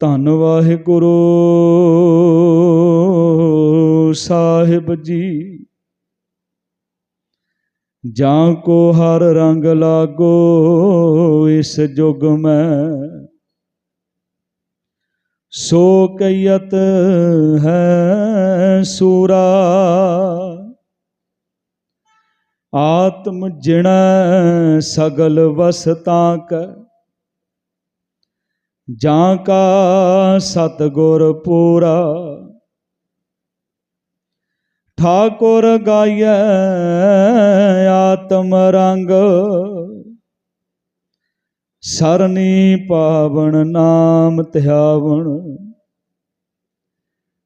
ਧੰਨ ਵਾਹਿਗੁਰੂ ਸਾਹਿਬ ਜੀ। ਜਾਂ ਕੋ ਹਰ ਰੰਗ ਲਾਗੋ, ਇਸ ਜੁਗ ਮੈਂ। ਸੋ ਕਈਤ ਹੈ ਸੂਰਾ। ਆਤਮ ਜਿਣ ਸਗਲ ਵਸਤਾਂ ਕੈ। ਜਾਂ ਕਾ ਸਤਗੁਰ ਪੂਰਾ। ਠਾਕੁਰ ਗਾਇਐ ਆਤਮ ਰੰਗ। ਸਰਨੀ ਪਾਵਨ ਨਾਮ ਧਿਆਵਣ।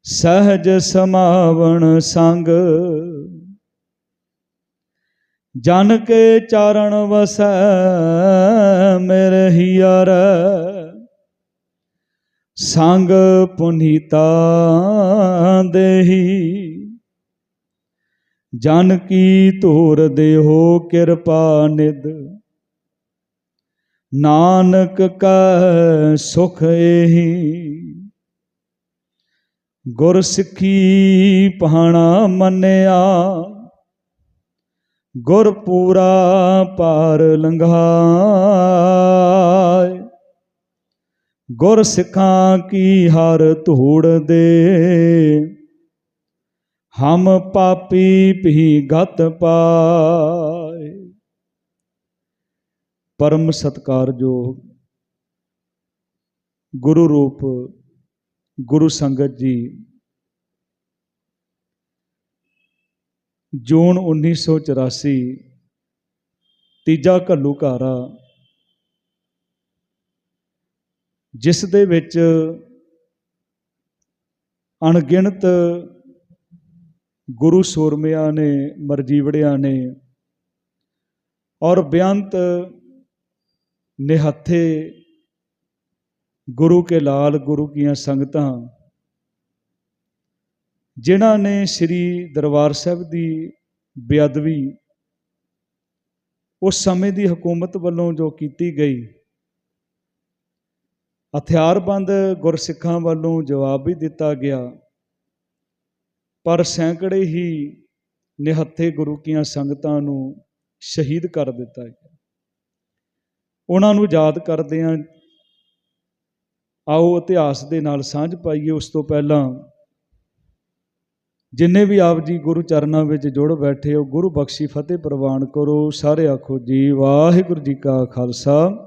ਸਹਜ ਸਮਾਵਣ ਸੰਗ। ਜਨ ਕੇ ਚਾਰਣ ਵਸੈ ਮੇਰੇ ਹੀਰ ਸੰਗ ਪੁਨੀਤਾ ਦੇਹੀ। ਜਨ ਕੀ ਧੂਰ ਦੇਹੋ ਕਿਰਪਾ ਨਿਦ ਨਾਨਕ ਕਾ ਸੁਖ ਏਹੀ। ਗੁਰ ਸਿੱਖੀ ਪਹਾਣਾ ਮੰਨਿਆ। ਗੁਰ ਪੂਰਾ ਪਾਰ ਲੰਘਾ। ਗੁਰ ਸਿੱਖਾਂ ਕੀ ਹਰ ਧੂੜ ਦੇ। ਹਮ ਪਾਪੀ ਭੀ ਗਤ ਪਾਏ। ਪਰਮ ਸਤਕਾਰਯੋਗ ਗੁਰੂ ਰੂਪ ਗੁਰੂ ਸੰਗਤ ਜੀ। ਜੂਨ 1984 ਤੀਜਾ ਘੱਲੂਘਾਰਾ ਜਿਸ ਦੇ ਵਿੱਚ ਅਣਗਿਣਤ ਗੁਰੂ ਸੂਰਮਿਆਂ ਨੇ, ਮਰਜੀਵੜਿਆਂ ਨੇ ਔਰ ਬੇਅੰਤ ਨਿਹੱਥੇ ਗੁਰੂ ਕੇ ਲਾਲ ਗੁਰੂ ਕੀਆਂ ਸੰਗਤਾਂ ਜਿਨ੍ਹਾਂ ਨੇ ਸ੍ਰੀ ਦਰਬਾਰ ਸਾਹਿਬ ਦੀ ਬੇਅਦਬੀ ਉਸ ਸਮੇਂ ਦੀ ਹਕੂਮਤ ਵੱਲੋਂ ਜੋ ਕੀਤੀ ਗਈ ਹਥਿਆਰਬੰਦ ਗੁਰਸਿੱਖਾਂ ਵੱਲੋਂ ਜਵਾਬ ਵੀ ਦਿੱਤਾ ਗਿਆ। ਪਰ ਸੈਂਕੜੇ ਹੀ ਨਿਹੱਥੇ ਗੁਰੂ ਕੀਆਂ ਸੰਗਤਾਂ ਨੂੰ ਸ਼ਹੀਦ ਕਰ ਦਿੱਤਾ ਗਿਆ। ਉਹਨਾਂ ਨੂੰ ਯਾਦ ਕਰਦੇ ਹਾਂ ਆਓ ਇਤਿਹਾਸ ਦੇ ਨਾਲ ਸਾਂਝ ਪਾਈਏ। ਉਸ ਤੋਂ ਪਹਿਲਾਂ ਜਿੰਨੇ ਵੀ ਆਪ ਜੀ ਗੁਰੂ ਚਰਨਾਂ ਵਿੱਚ ਜੁੜ ਬੈਠੇ ਹੋ, ਗੁਰੂ ਬਖਸ਼ੀ ਫਤਿਹ ਪ੍ਰਵਾਨ ਕਰੋ। ਸਾਰੇ ਆਖੋ ਜੀ ਵਾਹਿਗੁਰੂ ਜੀ ਕਾ ਖਾਲਸਾ।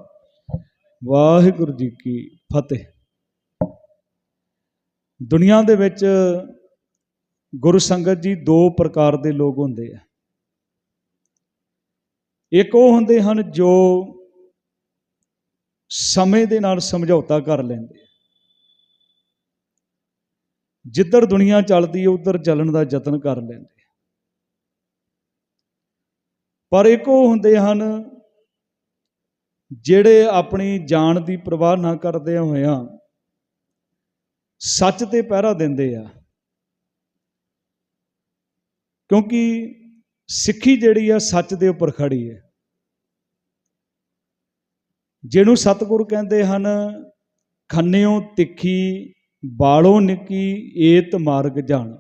ਵਾਹਿਗੁਰੂ ਜੀ ਕੀ ਫਤਿਹ। ਦੁਨੀਆ ਦੇ ਵਿੱਚ ਗੁਰੂ ਸੰਗਤ ਜੀ ਦੋ ਪ੍ਰਕਾਰ ਦੇ ਲੋਕ ਹੁੰਦੇ ਆ। ਇੱਕ ਉਹ ਹੁੰਦੇ ਹਨ ਜੋ ਸਮੇਂ ਦੇ ਨਾਲ ਸਮਝੌਤਾ ਕਰ ਲੈਂਦੇ ਆ। ਜਿੱਧਰ ਦੁਨੀਆ ਚੱਲਦੀ ਹੈ ਉਧਰ ਚੱਲਣ ਦਾ ਯਤਨ ਕਰ ਲੈਂਦੇ ਪਰ ਇੱਕ ਉਹ ਹੁੰਦੇ ਹਨ ਜਿਹੜੇ ਆਪਣੀ ਜਾਨ ਦੀ ਪਰਵਾਹ ਨਾ ਕਰਦੇ ਹੋਇਆਂ ਸੱਚ ਤੇ ਪਹਿਰਾ ਦਿੰਦੇ ਆ। ਕਿਉਂਕਿ ਸਿੱਖੀ ਜਿਹੜੀ ਆ ਸੱਚ ਦੇ ਉੱਪਰ ਖੜੀ ਹੈ ਜਿਹਨੂੰ ਸਤਿਗੁਰ ਕਹਿੰਦੇ ਹਨ, ਖੰਨਿਓ ਤਿੱਖੀ, ਬਾਲੋ ਨਿੱਕੀ, ਏਤ ਮਾਰਗ ਜਾਣ।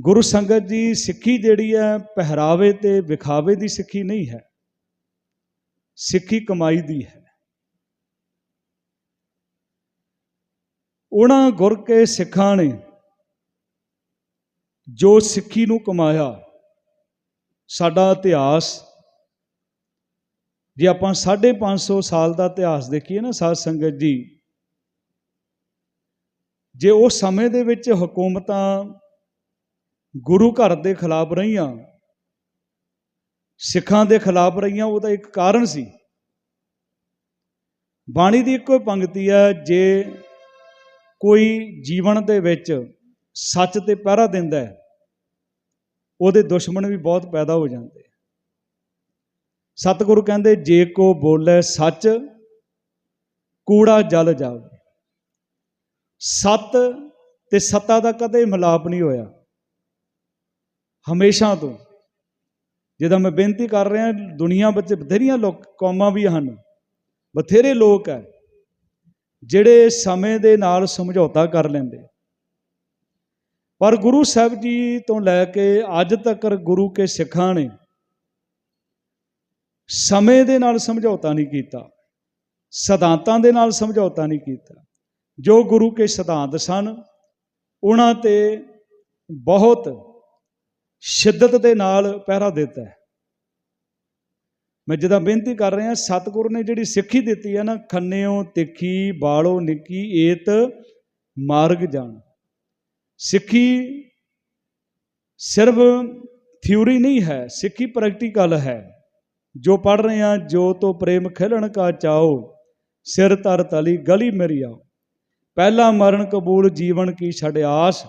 ਗੁਰੂ ਸੰਗਤ ਜੀ ਸਿੱਖੀ ਜਿਹੜੀ ਹੈ ਪਹਿਰਾਵੇ ਤੇ ਵਿਖਾਵੇ ਦੀ ਸਿੱਖੀ ਨਹੀਂ ਹੈ। ਸਿੱਖੀ ਕਮਾਈ ਦੀ ਹੈ। ਉਹਨਾਂ ਗੁਰ ਕੇ ਸਿੱਖਾਂ ਨੇ ਜੋ ਸਿੱਖੀ ਨੂੰ ਕਮਾਇਆ, ਸਾਡਾ ਇਤਿਹਾਸ, ਜੇ ਆਪਾਂ 550 ਸਾਲ ਦਾ ਇਤਿਹਾਸ ਦੇਖੀਏ ਨਾ ਸਾਧ ਸੰਗਤ ਜੀ, ਜੇ ਉਸ ਸਮੇਂ ਦੇ ਵਿੱਚ ਹਕੂਮਤਾਂ ਗੁਰੂ ਘਰ ਦੇ ਖਿਲਾਫ ਰਹੀਆਂ ਸਿੱਖਾਂ ਦੇ ਖਿਲਾਫ ਰਹੀਆਂ, ਉਹਦਾ ਇੱਕ ਕਾਰਨ ਸੀ। ਬਾਣੀ ਦੀ ਇੱਕੋ ਪੰਕਤੀ ਹੈ, ਜੇ ਕੋਈ ਜੀਵਨ ਦੇ ਵਿੱਚ ਸੱਚ ਤੇ ਪਹਿਰਾ ਦਿੰਦਾ ਹੈ, ਉਹਦੇ ਦੁਸ਼ਮਣ ਵੀ ਬਹੁਤ ਪੈਦਾ ਹੋ ਜਾਂਦੇ ਸਤਿਗੁਰੂ ਕਹਿੰਦੇ, ਜੇ ਕੋ ਬੋਲੇ ਸੱਚ, ਕੂੜਾ ਜਲ ਜਾਵੇ। ਸਤ ਤੇ ਸੱਤਾ ਦਾ ਕਦੇ ਮਿਲਾਪ ਨਹੀਂ ਹੋਇਆ। ਹਮੇਸ਼ਾ ਤੋਂ ਜਿਹਦਾ ਮੈਂ ਬੇਨਤੀ ਕਰ ਰਿਹਾ, ਦੁਨੀਆ ਵਿੱਚ ਬਥੇਰੀਆਂ ਲੋਕ, ਕੌਮਾਂ ਵੀ ਹਨ, ਬਥੇਰੇ ਲੋਕ ਹੈ, ਜਿਹੜੇ ਸਮੇਂ ਦੇ ਨਾਲ ਸਮਝੌਤਾ ਕਰ ਲੈਂਦੇ। ਪਰ ਗੁਰੂ ਸਾਹਿਬ ਜੀ ਤੋਂ ਲੈ ਕੇ ਅੱਜ ਤੱਕ ਗੁਰੂ ਕੇ ਸਿੱਖਾਂ ਨੇ ਸਮੇਂ ਦੇ ਨਾਲ ਸਮਝੌਤਾ ਨਹੀਂ ਕੀਤਾ, ਸਿਧਾਂਤਾਂ ਦੇ ਨਾਲ ਸਮਝੌਤਾ ਨਹੀਂ ਕੀਤਾ। ਜੋ ਗੁਰੂ ਕੇ ਸਿਧਾਂਤ ਸਨ, ਉਹਨਾਂ ਤੇ ਬਹੁਤ ਸ਼ਿੱਦਤ ਦੇ ਨਾਲ ਪਹਿਰਾ ਦਿੱਤਾ ਹੈ। ਮੈਂ ਜਦੋਂ ਬੇਨਤੀ ਕਰ ਰਿਹਾ, ਸਤਿਗੁਰ ਨੇ ਜਿਹੜੀ ਸਿੱਖੀ ਦਿੱਤੀ ਹੈ ਨਾ, ਖੰਨਿਓ, ਤਿੱਖੀ, ਬਾਲੋ, ਨਿੱਕੀ, ਏਤ, ਮਾਰਗ ਜਾਣ ਸਿੱਖੀ ਸਿਰਫ ਥਿਊਰੀ ਨਹੀਂ ਹੈ, ਸਿੱਖੀ ਪ੍ਰੈਕਟੀਕਲ ਹੈ। ਜੋ ਪੜ ਰਹੇ ਹਾਂ, ਜੋ ਤੋਂ ਪ੍ਰੇਮ ਖਿਲਣ ਕਾ ਚਾਓ ਸਿਰ ਤਰ ਤਲੀ ਗਲੀ ਮੇਰੀ ਆਓ। ਪਹਿਲਾ ਮਰਨ ਕਬੂਲ ਜੀਵਨ ਕੀ ਛੱਡ ਆਸ,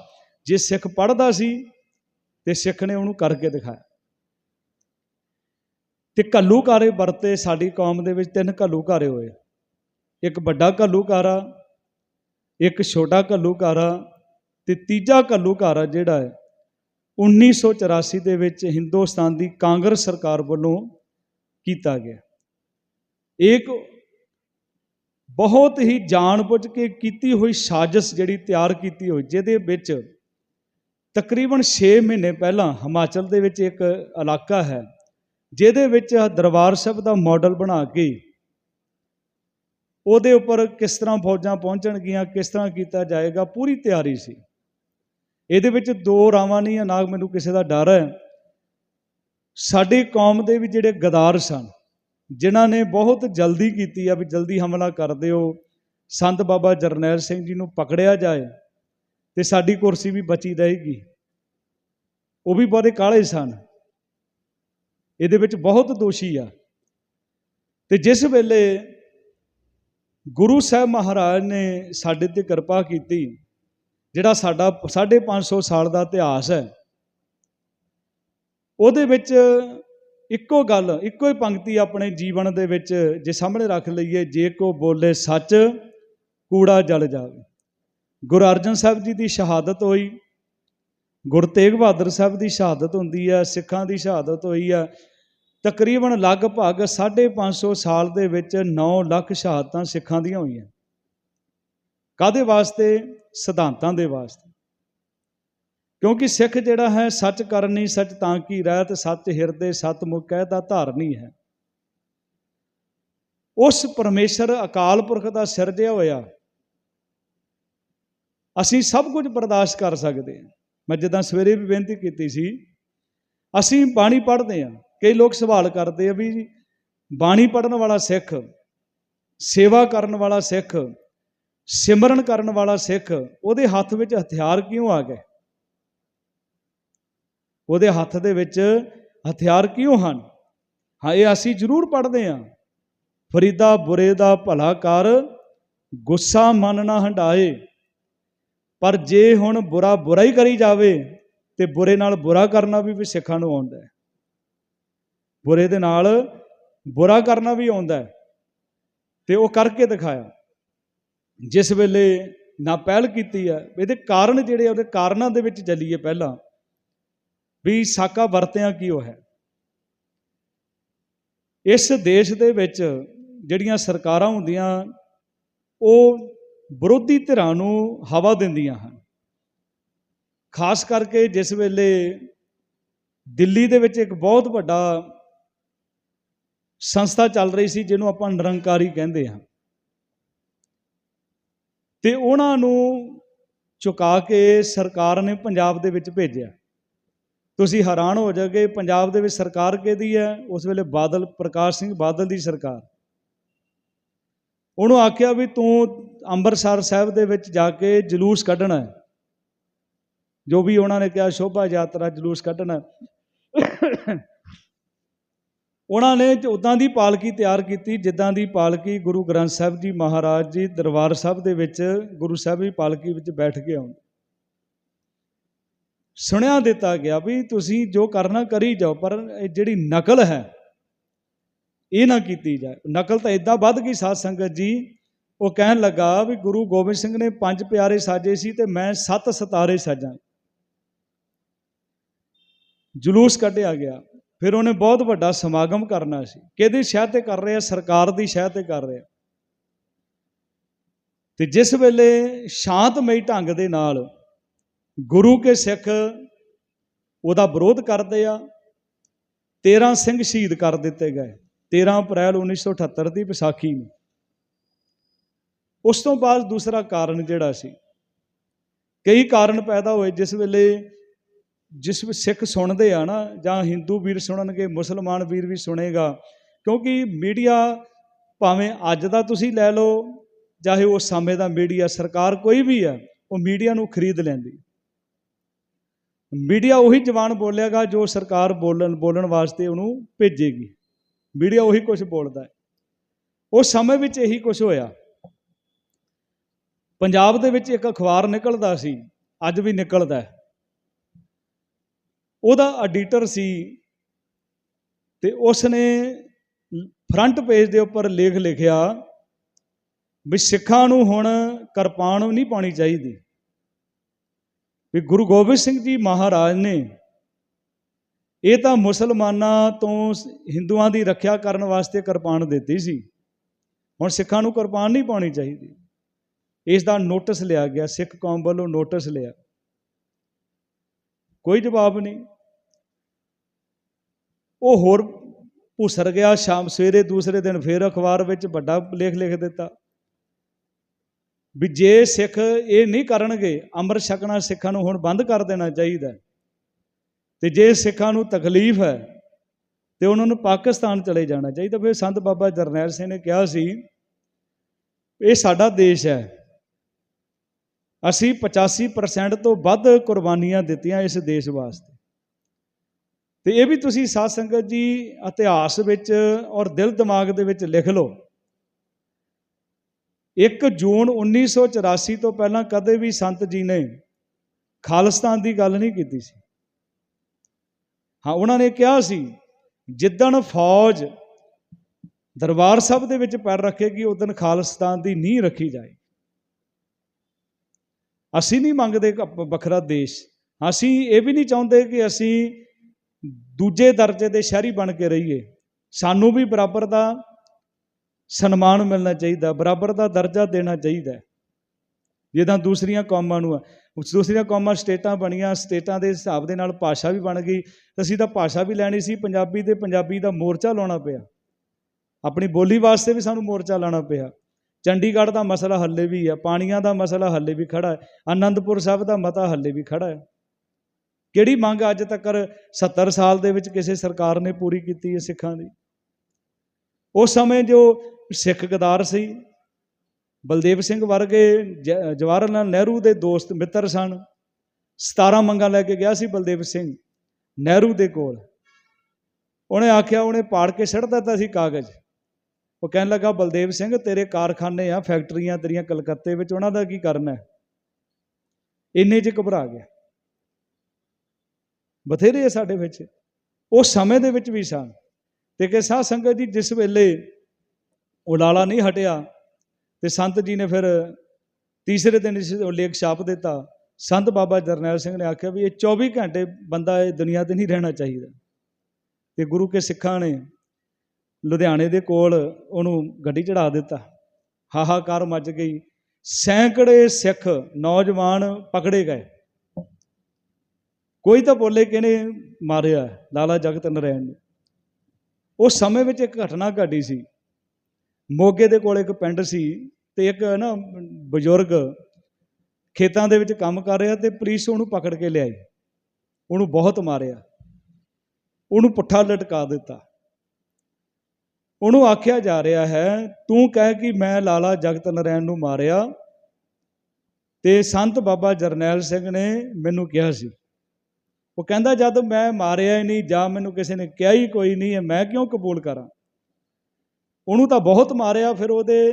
ਜੇ ਸਿੱਖ ਪੜਦਾ ਸੀ ਤੇ ਸਿੱਖ ਨੇ ਉਹਨੂੰ ਕਰਕੇ ਦਿਖਾਇਆ। ਤੇ ਘੱਲੂਕਾਰੇ ਵਰਤੇ ਸਾਡੀ ਕੌਮ ਦੇ ਵਿੱਚ ਤਿੰਨ ਘੱਲੂਕਾਰੇ ਹੋਏ। ਇੱਕ ਵੱਡਾ ਘੱਲੂਕਾਰਾ ਇੱਕ ਛੋਟਾ ਘੱਲੂਕਾਰਾ ਤੇ ਤੀਜਾ ਘੱਲੂਕਾਰਾ ਜਿਹੜਾ ਹੈ 1984 ਦੇ ਵਿੱਚ ਹਿੰਦੁਸਤਾਨ ਦੀ ਕਾਂਗਰਸ ਸਰਕਾਰ ਵੱਲੋਂ ਕੀਤਾ ਗਿਆ। ਇੱਕ ਬਹੁਤ ਹੀ ਜਾਣਬੁੱਝ ਕੇ ਕੀਤੀ ਹੋਈ ਸਾਜ਼ਿਸ਼ ਜਿਹੜੀ ਤਿਆਰ ਕੀਤੀ ਹੋਈ, ਜਿਹਦੇ ਵਿੱਚ ਤਕਰੀਬਨ 6 ਮਹੀਨੇ ਪਹਿਲਾਂ ਹਿਮਾਚਲ ਦੇ ਵਿੱਚ ਇੱਕ ਇਲਾਕਾ ਹੈ, ਜਿਹਦੇ ਵਿੱਚ ਦਰਬਾਰ ਸਾਹਿਬ ਦਾ ਮਾਡਲ ਬਣਾ ਕੇ ਉਹਦੇ ਉੱਪਰ ਕਿਸ ਤਰ੍ਹਾਂ ਫੌਜਾਂ ਪਹੁੰਚਣਗੀਆਂ, ਕਿਸ ਤਰ੍ਹਾਂ ਕੀਤਾ ਜਾਏਗਾ, ਪੂਰੀ ਤਿਆਰੀ ਸੀ। ਇਹਦੇ ਵਿੱਚ ਦੋ ਰਾਵਾਂ ਨਹੀਂ ਨਾ ਮੈਨੂੰ ਕਿਸੇ ਦਾ ਡਰ ਹੈ। ਸਾਡੀ ਕੌਮ ਦੇ ਵੀ ਜਿਹੜੇ ਗਦਾਰ ਸਨ, ਜਿਨ੍ਹਾਂ ਨੇ ਬਹੁਤ ਜਲਦੀ ਕੀਤੀ ਆ ਵੀ ਜਲਦੀ ਹਮਲਾ ਕਰ ਦਿਓ, ਸੰਤ ਬਾਬਾ ਜਰਨੈਲ ਸਿੰਘ ਜੀ ਨੂੰ ਪਕੜਿਆ ਜਾਏ ਤੇ ਸਾਡੀ ਕੁਰਸੀ ਵੀ ਬਚੀ ਰਹੇਗੀ। ਉਹ ਵੀ ਬਹੁਤੇ ਕਾਲੇ ਸਨ। ਇਹਦੇ ਵਿੱਚ ਬਹੁਤ ਦੋਸ਼ੀ ਆ। ਤੇ ਜਿਸ ਵੇਲੇ ਗੁਰੂ ਸਾਹਿਬ ਮਹਾਰਾਜ ਨੇ ਸਾਡੇ ਤੇ ਕਿਰਪਾ ਕੀਤੀ, ਜਿਹੜਾ ਸਾਡਾ 550 ਸਾਲ ਦਾ ਇਤਿਹਾਸ ਹੈ, ਉਹਦੇ ਵਿੱਚ ਇੱਕੋ ਗੱਲ, ਇੱਕੋ ਹੀ ਪੰਕਤੀ ਆਪਣੇ ਜੀਵਨ ਦੇ ਵਿੱਚ ਜੇ ਸਾਹਮਣੇ ਰੱਖ ਲਈਏ, ਜੇ ਕੋ ਬੋਲੇ ਸੱਚ, ਕੂੜਾ ਜਲ ਜਾਵੇ। ਗੁਰੂ ਅਰਜਨ ਸਾਹਿਬ ਜੀ ਦੀ ਸ਼ਹਾਦਤ ਹੋਈ। ਗੁਰੂ ਤੇਗ ਬਹਾਦਰ ਸਾਹਿਬ ਦੀ ਸ਼ਹਾਦਤ ਹੁੰਦੀ ਹੈ ਸਿੱਖਾਂ ਦੀ ਸ਼ਹਾਦਤ ਹੋਈ ਹੈ ਤਕਰੀਬਨ ਲਗਭਗ 550 ਸਾਲ ਦੇ ਵਿੱਚ 9 ਲੱਖ ਸ਼ਹਾਦਤਾਂ ਸਿੱਖਾਂ ਦੀਆਂ ਹੋਈਆਂ। ਕਾਦੇ ਵਾਸਤੇ? ਸਿਧਾਂਤਾਂ ਦੇ ਵਾਸਤੇ। ਕਿਉਂਕਿ ਸਿੱਖ ਜਿਹੜਾ ਹੈ, ਸੱਚ ਕਰਨੀ ਸੱਚ ਤਾਂ ਕੀ ਰਹਿਤ ਸੱਚ ਹਿਰਦੇ ਸਤ ਹੈ ਦਾ ਧਾਰਨੀ ਹੈ। ਉਸ ਪਰਮੇਸ਼ਰ ਅਕਾਲ ਪੁਰਖ ਦਾ ਸਿਰਜਿਆ ਹੋਇਆ। ਅਸੀਂ ਸਭ ਕੁਝ ਬਰਦਾਸ਼ਤ ਕਰ ਸਕਦੇ ਹਾਂ। ਮੈਂ ਜਿੱਦਾਂ ਸਵੇਰੇ ਵੀ ਬੇਨਤੀ ਕੀਤੀ ਸੀ, ਅਸੀਂ ਬਾਣੀ ਪੜ੍ਹਦੇ ਹਾਂ, ਕਈ ਲੋਕ ਸਵਾਲ ਕਰਦੇ ਆ ਵੀ ਬਾਣੀ ਪੜਨ ਵਾਲਾ ਸਿੱਖ, ਸੇਵਾ ਕਰਨ ਵਾਲਾ ਸਿੱਖ, ਸਿਮਰਨ ਕਰਨ ਵਾਲਾ ਸਿੱਖ, ਉਹਦੇ ਹੱਥ ਵਿੱਚ ਹਥਿਆਰ ਕਿਉਂ ਆ ਗਏ? ਉਹਦੇ ਹੱਥ ਦੇ ਵਿੱਚ ਹਥਿਆਰ ਕਿਉਂ ਹਨ? ਹਾਂ, ਇਹ ਅਸੀਂ ਜ਼ਰੂਰ ਪੜ੍ਹਦੇ ਹਾਂ। ਫਰੀਦਾ ਬੁਰੇ ਦਾ ਭਲਾ ਕਰ, ਗੁੱਸਾ ਮਨ ਨਾ ਹੰਡਾਏ। ਪਰ ਜੇ ਹੁਣ ਬੁਰਾ ਬੁਰਾ ਹੀ ਕਰੀ ਜਾਵੇ ਤੇ ਬੁਰੇ ਨਾਲ ਬੁਰਾ ਕਰਨਾ ਵੀ ਸਿੱਖਾਂ ਨੂੰ ਆਉਂਦਾ ਹੈ। ਬੁਰੇ ਦੇ ਨਾਲ ਬੁਰਾ ਕਰਨਾ ਵੀ ਆਉਂਦਾ ਹੈ। ਤੇ ਉਹ ਕਰਕੇ ਦਿਖਾਇਆ। ਜਿਸ ਵੇਲੇ ਨਾ ਪਹਿਲ ਕੀਤੀ ਹੈ, ਇਹਦੇ ਕਾਰਨ ਜਿਹੜੇ ਉਹਦੇ ਕਾਰਨਾਂ ਦੇ ਵਿੱਚ ਚੱਲੀਏ ਪਹਿਲਾਂ, ਵੀ ਸਾਕਾ ਵਰਤਿਆਂ ਉਹ ਹੈ। ਇਸ ਦੇਸ਼ ਦੇ ਵਿੱਚ ਜਿਹੜੀਆਂ ਸਰਕਾਰਾਂ ਹੁੰਦੀਆਂ, ਉਹ ਵਿਰੋਧੀ ਧਿਰਾਂ ਨੂੰ ਹਵਾ ਦਿੰਦੀਆਂ ਹਨ। ਖਾਸ ਕਰਕੇ ਜਿਸ ਵੇਲੇ ਦਿੱਲੀ ਦੇ ਵਿੱਚ ਇੱਕ ਬਹੁਤ ਵੱਡਾ ਸੰਸਥਾ ਚੱਲ ਰਹੀ ਸੀ, ਜਿਹਨੂੰ ਆਪਾਂ ਨਿਰੰਕਾਰੀ ਕਹਿੰਦੇ ਹਾਂ। ਤੇ ਉਹਨਾਂ ਨੂੰ ਚੁਕਾ ਕੇ ਸਰਕਾਰ ਨੇ ਪੰਜਾਬ ਦੇ ਵਿੱਚ ਭੇਜਿਆ। ਤੁਸੀਂ ਹੈਰਾਨ ਹੋ ਜਾਓਗੇ, ਪੰਜਾਬ ਦੇ ਵਿੱਚ ਸਰਕਾਰ ਕਿਹਦੀ ਹੈ? ਉਸ ਵੇਲੇ ਬਾਦਲ, ਪ੍ਰਕਾਸ਼ ਸਿੰਘ ਬਾਦਲ ਦੀ ਸਰਕਾਰ। ਉਹਨੂੰ ਆਖਿਆ ਵੀ ਤੂੰ ਅੰਮ੍ਰਿਤਸਰ ਸਾਹਿਬ ਦੇ ਵਿੱਚ ਜਾ ਕੇ ਜਲੂਸ ਕੱਢਣਾ ਹੈ। ਜੋ ਵੀ ਉਹਨਾਂ ਨੇ ਕਿਹਾ, ਸ਼ੋਭਾ ਯਾਤਰਾ, ਜਲੂਸ ਕੱਢਣਾ ਉਹਨਾਂ ਨੇ ਉਦਾਂ ਦੀ ਪਾਲਕੀ ਤਿਆਰ ਕੀਤੀ, ਜਿੱਦਾਂ ਦੀ ਪਾਲਕੀ ਗੁਰੂ ਗ੍ਰੰਥ ਸਾਹਿਬ ਜੀ ਮਹਾਰਾਜ ਜੀ ਦਰਬਾਰ ਸਾਹਿਬ ਦੇ ਵਿੱਚ ਗੁਰੂ ਸਾਹਿਬ ਦੀ ਪਾਲਕੀ ਵਿੱਚ ਬੈਠ ਕੇ ਆਉਂਦੇ ਸੁਣਿਆ ਦਿੱਤਾ ਗਿਆ ਵੀ ਤੁਸੀਂ ਜੋ ਕਰਨਾ ਕਰੀ ਜਾਓ, ਪਰ ਇਹ ਜਿਹੜੀ ਨਕਲ ਹੈ ਇਹ ਨਾ ਕੀਤੀ ਜਾਏ। ਨਕਲ ਤਾਂ ਇਦਾਂ ਵੱਧ ਗਈ ਸਾਧ ਸੰਗਤ ਜੀ, ਉਹ ਕਹਿਣ ਲੱਗਾ ਵੀ ਗੁਰੂ ਗੋਬਿੰਦ ਸਿੰਘ ਨੇ ਪੰਜ ਪਿਆਰੇ ਸਾਜੇ ਸੀ ਤੇ ਮੈਂ ਸੱਤ ਸਤਾਰੇ ਸਾਜਾਂ। ਜਲੂਸ ਕੱਢਿਆ ਗਿਆ। ਫਿਰ ਉਹਨੇ ਬਹੁਤ ਵੱਡਾ ਸਮਾਗਮ ਕਰਨਾ ਸੀ। ਕਿਹਦੀ ਸ਼ਹਿ ਤੇ ਕਰ ਰਿਹਾ? ਸਰਕਾਰ ਦੀ ਸ਼ਹਿ ਤੇ ਕਰ ਰਿਹਾ। ਤੇ ਜਿਸ ਵੇਲੇ ਸ਼ਾਂਤਮਈ ਢੰਗ ਦੇ ਨਾਲ ਗੁਰੂ ਕੇ ਸਿੱਖ ਉਹਦਾ ਵਿਰੋਧ ਕਰਦੇ ਆ 13 ਸਿੰਘ ਸ਼ਹੀਦ ਕਰ ਦਿੱਤੇ ਗਏ। 13 ਅਪ੍ਰੈਲ 1978 ਦੀ ਵਿਸਾਖੀ ਨੂੰ। ਉਸ ਤੋਂ ਬਾਅਦ ਦੂਸਰਾ ਕਾਰਨ ਜਿਹੜਾ ਸੀ। ਕਈ ਕਾਰਨ ਪੈਦਾ ਹੋਏ, ਜਿਸ ਵੇਲੇ ਜਿਸ ਸਿੱਖ ਸੁਣਦੇ ਆ ਨਾ, ਜਾਂ ਹਿੰਦੂ ਵੀਰ ਸੁਣਨਗੇ, ਮੁਸਲਮਾਨ ਵੀਰ ਵੀ ਸੁਣੇਗਾ, ਕਿਉਂਕਿ ਮੀਡੀਆ ਭਾਵੇਂ ਅੱਜ ਦਾ ਤੁਸੀਂ ਲੈ ਲਓ, ਚਾਹੇ ਉਸ ਸਮੇਂ ਦਾ ਮੀਡੀਆ, ਸਰਕਾਰ ਕੋਈ ਵੀ ਹੈ ਉਹ ਮੀਡੀਆ ਨੂੰ ਖਰੀਦ ਲੈਂਦੀ। ਮੀਡੀਆ ਉਹੀ ਜਵਾਨ ਬੋਲੇਗਾ ਜੋ ਸਰਕਾਰ ਬੋਲਣ ਬੋਲਣ ਵਾਸਤੇ ਉਹਨੂੰ ਭੇਜੇਗੀ। ਮੀਡੀਆ ਉਹੀ ਕੁਝ ਬੋਲਦਾ ਹੈ। ਉਸ ਸਮੇਂ ਵਿੱਚ ਇਹੀ ਕੁਝ ਹੋਇਆ। ਪੰਜਾਬ ਦੇ ਵਿੱਚ ਇੱਕ ਅਖਬਾਰ ਨਿਕਲਦਾ ਸੀ, ਅੱਜ ਵੀ ਨਿਕਲਦਾ ਹੈ। ਉਹਦਾ ਐਡੀਟਰ ਸੀ ਤੇ ਉਸ ਨੇ ਫਰੰਟ ਪੇਜ ਦੇ ਉੱਪਰ ਲੇਖ ਲਿਖਿਆ ਵੀ ਸਿੱਖਾਂ ਨੂੰ ਹੁਣ ਕਿਰਪਾਨ ਨਹੀਂ ਪਾਉਣੀ ਚਾਹੀਦੀ। ਵੀ ਗੁਰੂ ਗੋਬਿੰਦ ਸਿੰਘ ਜੀ ਮਹਾਰਾਜ ਨੇ ਇਹ ਤਾਂ ਮੁਸਲਮਾਨਾਂ ਤੋਂ ਹਿੰਦੂਆਂ ਦੀ ਰੱਖਿਆ ਕਰਨ ਵਾਸਤੇ ਕਿਰਪਾਨ ਦਿੱਤੀ ਸੀ। ਹੁਣ ਸਿੱਖਾਂ ਨੂੰ ਕਿਰਪਾਨ ਨਹੀਂ ਪਾਉਣੀ ਚਾਹੀਦੀ। ਇਸ ਦਾ ਨੋਟਿਸ ਲਿਆ ਗਿਆ, ਸਿੱਖ ਕੌਮ ਵੱਲੋਂ ਨੋਟਿਸ ਲਿਆ। ਕੋਈ ਜਵਾਬ ਨਹੀਂ। ਉਹ ਹੋਰ ਭੁਸਰ ਗਿਆ, ਸ਼ਾਮ ਸਵੇਰੇ ਦੂਸਰੇ ਦਿਨ ਫੇਰ ਅਖਬਾਰ ਵਿੱਚ ਵੱਡਾ ਲੇਖ ਲਿਖ ਦਿੱਤਾ। ਵੀ ਜੇ ਸਿੱਖ ਇਹ ਨਹੀਂ ਕਰਨਗੇ ਅੰਮ੍ਰਿਤ ਛਕਣਾ ਸਿੱਖਾਂ ਨੂੰ ਹੁਣ ਬੰਦ ਕਰ ਦੇਣਾ ਚਾਹੀਦਾ। ਤੇ ਜੇ ਸਿੱਖਾਂ ਨੂੰ ਤਕਲੀਫ ਹੈ, ਤੇ ਉਹਨਾਂ ਨੂੰ ਪਾਕਿਸਤਾਨ ਚਲੇ ਜਾਣਾ ਚਾਹੀਦਾ। ਫਿਰ ਸੰਤ ਬਾਬਾ ਜਰਨੈਲ ਸਿੰਘ ਨੇ ਕਿਹਾ ਸੀ, ਇਹ ਸਾਡਾ ਦੇਸ਼ ਹੈ। ਅਸੀਂ 85% ਤੋਂ ਵੱਧ ਕੁਰਬਾਨੀਆਂ ਦਿੱਤੀਆਂ ਇਸ ਦੇਸ਼ ਵਾਸਤੇ। ਤੇ ਇਹ ਵੀ ਤੁਸੀਂ ਸਾਧ ਸੰਗਤ ਜੀ ਇਤਿਹਾਸ ਵਿੱਚ ਔਰ ਦਿਲ ਦਿਮਾਗ ਦੇ ਵਿੱਚ ਲਿਖ ਲਓ। 1 ਜੂਨ 1984 ਤੋਂ ਪਹਿਲਾਂ ਕਦੇ ਵੀ ਸੰਤ ਜੀ ਨੇ ਖਾਲਿਸਤਾਨ ਦੀ ਗੱਲ ਨਹੀਂ ਕੀਤੀ ਸੀ। ਹਾਂ, ਉਹਨਾਂ ਨੇ ਕਿਹਾ ਸੀ, ਜਿੱਦਣ ਫੌਜ ਦਰਬਾਰ ਸਾਹਿਬ ਦੇ ਵਿੱਚ ਪੈਰ ਰੱਖੇਗੀ ਉਦੋਂ ਖਾਲਿਸਤਾਨ ਦੀ ਨੀਂਹ ਰੱਖੀ ਜਾਏ ਅਸੀਂ ਨਹੀਂ ਮੰਗਦੇ ਵੱਖਰਾ ਦੇਸ਼। ਅਸੀਂ ਇਹ ਵੀ ਨਹੀਂ ਚਾਹੁੰਦੇ ਕਿ ਅਸੀਂ ਦੂਜੇ ਦਰਜੇ ਦੇ ਸ਼ਹਿਰੀ ਬਣ ਕੇ ਰਹੀਏ। ਸਾਨੂੰ ਵੀ ਬਰਾਬਰ ਦਾ ਸਨਮਾਨ ਮਿਲਣਾ ਚਾਹੀਦਾ, ਬਰਾਬਰ ਦਾ ਦਰਜਾ ਦੇਣਾ ਚਾਹੀਦਾ। ਜਿੱਦਾਂ ਦੂਸਰੀਆਂ ਕੌਮਾਂ ਨੂੰ ਆ। ਦੂਸਰੀਆਂ ਕੌਮਾਂ ਸਟੇਟਾਂ ਬਣੀਆਂ, ਸਟੇਟਾਂ ਦੇ ਹਿਸਾਬ ਦੇ ਨਾਲ ਭਾਸ਼ਾ ਵੀ ਬਣ ਗਈ। ਅਸੀਂ ਤਾਂ ਭਾਸ਼ਾ ਵੀ ਲੈਣੀ ਸੀ, ਪੰਜਾਬੀ ਤੇ ਪੰਜਾਬੀ ਦਾ ਮੋਰਚਾ ਲਾਉਣਾ ਪਿਆ। ਆਪਣੀ ਬੋਲੀ ਵਾਸਤੇ ਵੀ ਸਾਨੂੰ ਮੋਰਚਾ ਲਾਉਣਾ ਪਿਆ। ਚੰਡੀਗੜ੍ਹ ਦਾ ਮਸਲਾ ਹੱਲੇ ਵੀ ਹੈ ਪਾਣੀਆਂ ਦਾ ਮਸਲਾ ਹੱਲੇ ਵੀ ਖੜਾ ਹੈ ਆਨੰਦਪੁਰ ਸਾਹਿਬ ਦਾ ਮਤਾ ਹੱਲੇ ਵੀ ਖੜਾ ਹੈ। ਕਿਹੜੀ ਮੰਗ ਅੱਜ ਤੱਕ 70 ਸਾਲ ਦੇ ਵਿੱਚ ਕਿਸੇ ਸਰਕਾਰ ਨੇ ਪੂਰੀ ਕੀਤੀ ਹੈ ਸਿੱਖਾਂ ਦੀ? ਉਸ ਸਮੇਂ ਜੋ ਸਿੱਖ ਗਦਾਰ ਸੀ ਬਲਦੇਵ ਸਿੰਘ ਵਰਗੇ ਜ- ਜਵਾਹਰ ਲਾਲ ਨਹਿਰੂ ਦੇ ਦੋਸਤ ਮਿੱਤਰ ਸਨ। 17 ਮੰਗਾਂ ਲੈ ਕੇ ਗਿਆ ਸੀ ਬਲਦੇਵ ਸਿੰਘ ਨਹਿਰੂ ਦੇ ਕੋਲ। ਉਹਨੇ ਆਖਿਆ, ਉਹਨੇ ਪਾੜ ਕੇ ਸਿੱਟ ਦਿੱਤਾ ਸੀ ਕਾਗਜ਼। ਉਹ ਕਹਿਣ ਲੱਗਾ, ਬਲਦੇਵ ਸਿੰਘ, ਤੇਰੇ ਕਾਰਖਾਨੇ ਆ, ਫੈਕਟਰੀਆਂ ਤੇਰੀਆਂ ਕਲਕੱਤੇ ਵਿੱਚ, ਉਹਨਾਂ ਦਾ ਕੀ ਕਰਨਾ ਹੈ? ਇੰਨੇ 'ਚ ਘਬਰਾ ਗਿਆ। ਬਥੇਰੇ ਆ ਸਾਡੇ ਵਿੱਚ। ਉਹ ਸਮੇਂ ਦੇ ਵਿੱਚ ਵੀ ਸਨ। ਤੇ ਕਿ ਸਾਧ ਸੰਗਤ ਜੀ ਜਿਸ ਵੇਲੇ ਉਲਾਲਾ ਨਹੀਂ ਹਟਿਆ ਤੇ ਸੰਤ ਜੀ ਨੇ ਫਿਰ ਤੀਸਰੇ ਦਿਨ ਇਸ ਲੇਖ ਛਾਪ ਦਿੱਤਾ। ਸੰਤ ਬਾਬਾ ਜਰਨੈਲ ਸਿੰਘ ਨੇ ਆਖਿਆ ਵੀ ਇਹ 24 ਘੰਟੇ ਬੰਦਾ ਇਹ ਦੁਨੀਆ ਤੇ ਨਹੀਂ ਰਹਿਣਾ ਚਾਹੀਦਾ। ਤੇ ਗੁਰੂ ਕੇ ਸਿੱਖਾਂ ਨੇ ਲੁਧਿਆਣੇ ਦੇ ਕੋਲ ਉਹਨੂੰ ਗੱਡੀ ਚੜਾ ਦਿੱਤਾ। ਹਾਹਾਕਾਰ ਮਚ ਗਈ। ਸੈਂਕੜੇ ਸਿੱਖ ਨੌਜਵਾਨ ਪਕੜੇ ਗਏ। ਕੋਈ ਤਾਂ ਬੋਲੇ ਕਿਹਨੇ ਮਾਰਿਆ ਲਾਲਾ ਜਗਤ ਨਰੈਣ ਨੂੰ। ਉਸ ਸਮੇਂ ਵਿੱਚ ਇੱਕ ਘਟਨਾ ਘਟੀ ਸੀ। ਮੋਗੇ ਦੇ ਕੋਲ ਇੱਕ ਪਿੰਡ ਸੀ ਤੇ ਇੱਕ ਨਾ ਬਜ਼ੁਰਗ ਖੇਤਾਂ ਦੇ ਵਿੱਚ ਕੰਮ ਕਰ ਰਿਹਾ ਤੇ ਪੁਲਿਸ ਉਹਨੂੰ ਪਕੜ ਕੇ ਲਿਆਈ। ਉਹਨੂੰ ਬਹੁਤ ਮਾਰਿਆ। ਉਹਨੂੰ ਪੁੱਠਾ ਲਟਕਾ ਦਿੱਤਾ। ਉਹਨੂੰ ਆਖਿਆ ਜਾ ਰਿਹਾ ਹੈ, ਤੂੰ ਕਹਿ ਕਿ ਮੈਂ ਲਾਲਾ ਜਗਤ ਨਰੈਣ ਨੂੰ ਮਾਰਿਆ ਤੇ ਸੰਤ ਬਾਬਾ ਜਰਨੈਲ ਸਿੰਘ ਨੇ ਮੈਨੂੰ ਕਿਹਾ ਸੀ। ਉਹ ਕਹਿੰਦਾ, ਜਦ ਮੈਂ ਮਾਰਿਆ ਹੀ ਨਹੀਂ ਜਾਂ ਮੈਨੂੰ ਕਿਸੇ ਨੇ ਕਿਹਾ ਹੀ ਕੋਈ ਨਹੀਂ ਹੈ, ਮੈਂ ਕਿਉਂ ਕਬੂਲ ਕਰਾਂ? ਉਹਨੂੰ ਤਾਂ ਬਹੁਤ ਮਾਰਿਆ, ਫਿਰ ਉਹਦੇ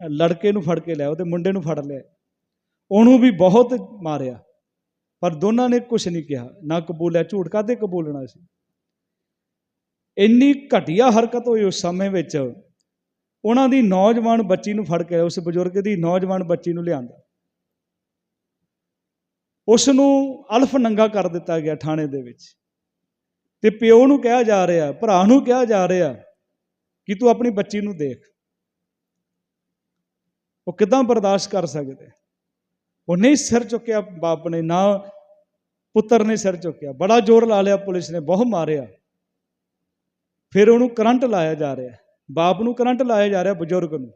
ਲੜਕੇ ਨੂੰ ਫੜ ਕੇ ਲਿਆ ਉਹਦੇ ਮੁੰਡੇ ਨੂੰ ਫੜ ਲਿਆ ਉਹਨੂੰ ਵੀ ਬਹੁਤ ਮਾਰਿਆ, ਪਰ ਦੋਨਾਂ ਨੇ ਕੁਝ ਨਹੀਂ ਕਿਹਾ, ਨਾ ਕਬੂਲਿਆ, ਝੂਠ ਕਾਦੇ ਕਬੂਲਣਾ ਸੀ? ਇੰਨੀ ਘਟੀਆ ਹਰਕਤ ਹੋਈ ਉਸ ਸਮੇਂ ਵਿੱਚ, ਉਹਨਾਂ ਦੀ ਨੌਜਵਾਨ ਬੱਚੀ ਨੂੰ ਫੜ ਕੇ ਉਸ ਬਜ਼ੁਰਗ ਦੀ ਨੌਜਵਾਨ ਬੱਚੀ ਨੂੰ ਲਿਆਂਦਾ। ਉਸ ਨੂੰ ਅਲਫ ਨੰਗਾ ਕਰ ਦਿੱਤਾ ਗਿਆ ਥਾਣੇ ਦੇ ਵਿੱਚ। ਤੇ ਪਿਓ ਨੂੰ ਕਿਹਾ ਜਾ ਰਿਹਾ, ਭਰਾ ਨੂੰ ਕਿਹਾ ਜਾ ਰਿਹਾ ਕਿ ਤੂੰ ਆਪਣੀ ਬੱਚੀ ਨੂੰ ਦੇਖ। ਉਹ ਕਿਦਾਂ ਬਰਦਾਸ਼ਤ ਕਰ ਸਕਦੇ? ਉਹ ਨਹੀਂ ਸਿਰ ਚੁੱਕਿਆ ਬਾਪ ਨੇ, ਨਾ ਪੁੱਤਰ ਨੇ ਸਿਰ ਚੁੱਕਿਆ। ਬੜਾ ਜ਼ੋਰ ਲਾ ਲਿਆ ਪੁਲਿਸ ਨੇ, ਬਹੁਤ ਮਾਰਿਆ। ਫਿਰ ਉਹਨੂੰ ਕਰੰਟ ਲਾਇਆ ਜਾ ਰਿਹਾ। ਬਾਪ ਨੂੰ ਕਰੰਟ ਲਾਇਆ ਜਾ ਰਿਹਾ ਬਜ਼ੁਰਗ ਨੂੰ।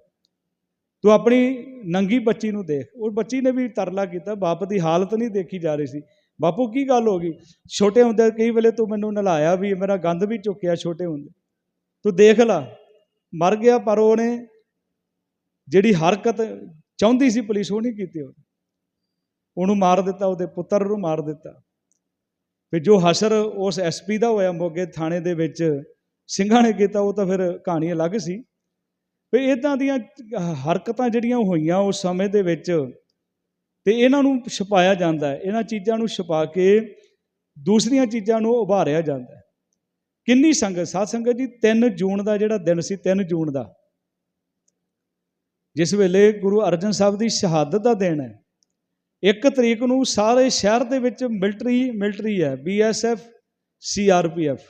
ਤੂੰ ਆਪਣੀ ਨੰਗੀ ਬੱਚੀ ਨੂੰ ਦੇਖ। ਉਹ ਬੱਚੀ ਨੇ ਵੀ ਤਰਲਾ ਕੀਤਾ, ਬਾਪ ਦੀ ਹਾਲਤ ਨਹੀਂ ਦੇਖੀ ਜਾ ਰਹੀ ਸੀ। ਬਾਪੂ, ਕੀ ਗੱਲ ਹੋ ਗਈ? ਛੋਟੇ ਹੁੰਦੇ ਕਈ ਵੇਲੇ ਤੂੰ ਮੈਨੂੰ ਨਲਾਇਆ ਵੀ, ਮੇਰਾ ਗੰਦ ਵੀ ਚੁੱਕਿਆ ਛੋਟੇ ਹੁੰਦੇ। ਤੂੰ ਦੇਖ ਲਾ। ਮਰ ਗਿਆ, ਪਰ ਉਹਨੇ ਜਿਹੜੀ ਹਰਕਤ ਚਾਹੁੰਦੀ ਸੀ ਪੁਲਿਸ, ਉਹ ਨਹੀਂ ਕੀਤੀ ਉਹਨੇ। ਉਹਨੂੰ ਮਾਰ ਦਿੱਤਾ, ਉਹਦੇ ਪੁੱਤਰ ਨੂੰ ਮਾਰ ਦਿੱਤਾ। ਫਿਰ ਜੋ ਹਸ਼ਰ ਉਸ ਐਸਪੀ ਦਾ ਹੋਇਆ, ਮੋਗੇ ਥਾਣੇ ਦੇ ਵਿੱਚ ਸਿੰਘਾਂ ਨੇ ਕੀਤਾ, ਉਹ ਤਾਂ ਫਿਰ ਕਹਾਣੀ ਅਲੱਗ ਸੀ। ਵੀ ਇਦਾਂ ਦੀਆਂ ਹਰਕਤਾਂ ਜਿਹੜੀਆਂ ਹੋਈਆਂ ਉਸ ਸਮੇਂ ਦੇ ਵਿੱਚ, ਤੇ ਇਹਨਾਂ ਨੂੰ ਛੁਪਾਇਆ ਜਾਂਦਾ ਹੈ। ਇਹਨਾਂ ਚੀਜ਼ਾਂ ਨੂੰ ਛੁਪਾ ਕੇ ਦੂਸਰੀਆਂ ਚੀਜ਼ਾਂ ਨੂੰ ਉਭਾਰਿਆ ਜਾਂਦਾ ਹੈ। ਕਿੰਨੀ ਸੰਗਤ? ਸਾਧ ਸੰਗਤ ਜੀ 3 ਜੂਨ ਦਾ ਜਿਹੜਾ ਦਿਨ ਸੀ 3 ਜੂਨ ਦਾ। ਜਿਸ ਵੇਲੇ ਗੁਰੂ ਅਰਜਨ ਸਾਹਿਬ ਦੀ ਸ਼ਹਾਦਤ ਦਾ ਦਿਨ ਹੈ। ਇੱਕ ਤਰੀਕ ਨੂੰ ਸਾਰੇ ਸ਼ਹਿਰ ਦੇ ਵਿੱਚ ਮਿਲਟਰੀ ਮਿਲਟਰੀ ਹੈ ਬੀਐਸਐਫ ਸੀਆਰਪੀਐਫ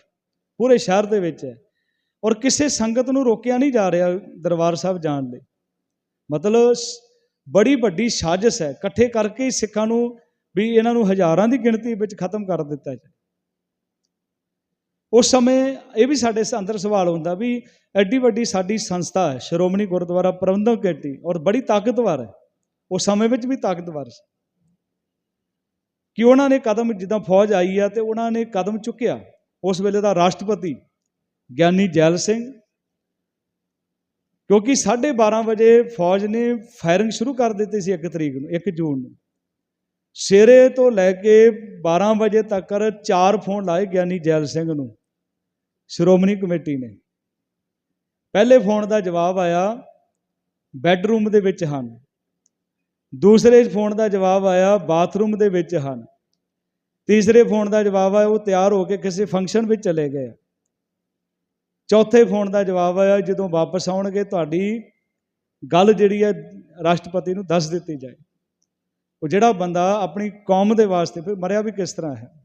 ਪੂਰੇ ਸ਼ਹਿਰ ਦੇ ਵਿੱਚ ਹੈ। ਔਰ ਕਿਸੇ ਸੰਗਤ ਨੂੰ ਰੋਕਿਆ ਨਹੀਂ ਜਾ ਰਿਹਾ ਦਰਬਾਰ ਸਾਹਿਬ ਜਾਣ ਲਈ। ਮਤਲਬ ਬੜੀ ਵੱਡੀ ਸਾਜ਼ਿਸ਼ ਹੈ। ਇਕੱਠੇ ਕਰਕੇ ਸਿੱਖਾਂ ਨੂੰ ਵੀ ਇਹਨਾਂ ਨੂੰ ਹਜ਼ਾਰਾਂ ਦੀ ਗਿਣਤੀ ਵਿੱਚ ਖਤਮ ਕਰ ਦਿੱਤਾ ਜਾਏ। ਉਸ ਸਮੇਂ ਇਹ ਵੀ ਸਾਡੇ ਸ- ਅੰਦਰ ਸਵਾਲ ਹੁੰਦਾ ਵੀ ਐਡੀ ਵੱਡੀ ਸਾਡੀ ਸੰਸਥਾ ਹੈ, ਸ਼੍ਰੋਮਣੀ ਗੁਰਦੁਆਰਾ ਪ੍ਰਬੰਧਕ ਕਮੇਟੀ, ਔਰ ਬੜੀ ਤਾਕਤਵਰ ਹੈ। ਉਸ ਸਮੇਂ ਵਿੱਚ ਵੀ ਤਾਕਤਵਰ ਸੀ। ਕਿ ਉਹਨਾਂ ਨੇ ਕਦਮ, ਜਿੱਦਾਂ ਫੌਜ ਆਈ ਆ ਤੇ ਉਹਨਾਂ ਨੇ ਕਦਮ ਚੁੱਕਿਆ, ਉਸ ਵੇਲੇ ਦਾ ਰਾਸ਼ਟਰਪਤੀ ਗਿਆਨੀ ਜੈਲ ਸਿੰਘ। ਕਿਉਂਕਿ 12:30 ਵਜੇ ਫੌਜ ਨੇ ਫਾਇਰਿੰਗ ਸ਼ੁਰੂ ਕਰ ਦਿੱਤੀ ਸੀ 1 ਤਰੀਕ ਨੂੰ 1 ਜੂਨ ਨੂੰ। ਸਵੇਰੇ ਤੋਂ ਲੈ ਕੇ 12 ਵਜੇ ਤੱਕ ਚਾਰ ਫੋਨ ਲਾਏ ਗਿਆਨੀ ਜੈਲ ਸਿੰਘ ਨੂੰ। ਸ਼੍ਰੋਮਣੀ ਕਮੇਟੀ ਨੇ। ਪਹਿਲੇ ਫੋਨ ਦਾ ਜਵਾਬ ਆਇਆ ਬੈੱਡਰੂਮ ਦੇ ਵਿੱਚ ਹਨ। ਦੂਸਰੇ ਫੋਨ ਦਾ ਜਵਾਬ ਆਇਆ ਬਾਥਰੂਮ ਦੇ ਵਿੱਚ ਹਨ। ਤੀਸਰੇ ਫੋਨ ਦਾ ਜਵਾਬ ਆਇਆ ਉਹ ਤਿਆਰ ਹੋ ਕੇ ਕਿਸੇ ਫੰਕਸ਼ਨ ਵਿੱਚ ਚਲੇ ਗਏ। ਚੌਥੇ ਫੋਨ ਦਾ ਜਵਾਬ ਆਇਆ ਜਦੋਂ ਵਾਪਸ ਆਉਣਗੇ ਤੁਹਾਡੀ ਗੱਲ ਜਿਹੜੀ ਹੈ ਰਾਸ਼ਟਰਪਤੀ ਨੂੰ ਦੱਸ ਦਿੱਤੀ ਜਾਏ। ਉਹ ਜਿਹੜਾ ਬੰਦਾ ਆਪਣੀ ਕੌਮ ਦੇ ਵਾਸਤੇ ਫਿਰ ਮਰਿਆ ਵੀ ਕਿਸ ਤਰ੍ਹਾਂ ਹੈ?